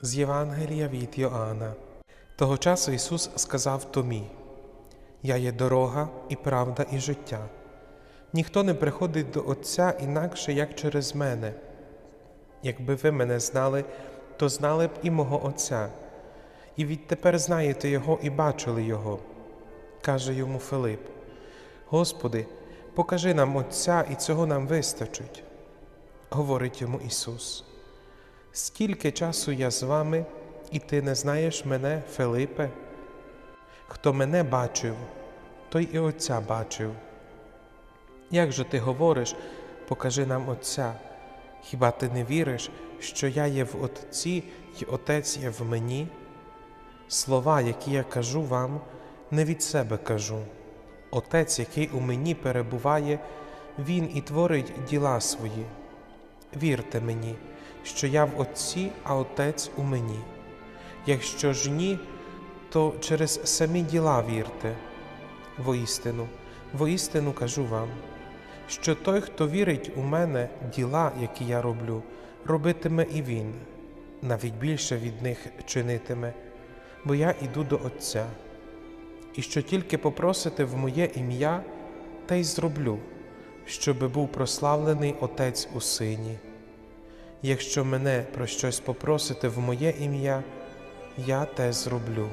З Євангелія від Йоанна. Того часу Ісус сказав Томі: Я є дорога і правда, і життя. Ніхто не приходить до Отця інакше, як через мене. Якби ви мене знали, то знали б і мого Отця, і відтепер знаєте Його і бачили Його. Каже йому Филип: Господи, покажи нам Отця, і цього нам вистачить. Говорить йому Ісус. Скільки часу я з вами, і ти не знаєш мене, Филипе? Хто мене бачив, той і Отця бачив. Як же ти говориш, покажи нам Отця? Хіба ти не віриш, що я є в Отці й Отець є в мені? Слова, які я кажу вам, не від себе кажу. Отець, який у мені перебуває, Він і творить діла свої. Вірте мені, що я в Отці, а Отець у мені. Якщо ж ні, то через самі діла вірте. Воістину, воістину кажу вам, що той, хто вірить у мене, діла, які я роблю, робитиме і він, навіть більше від них чинитиме, бо я іду до Отця. І що тільки попросите в моє ім'я, те й зроблю, щоби був прославлений Отець у Сині. Якщо мене про щось попросите в моє ім'я, я те зроблю.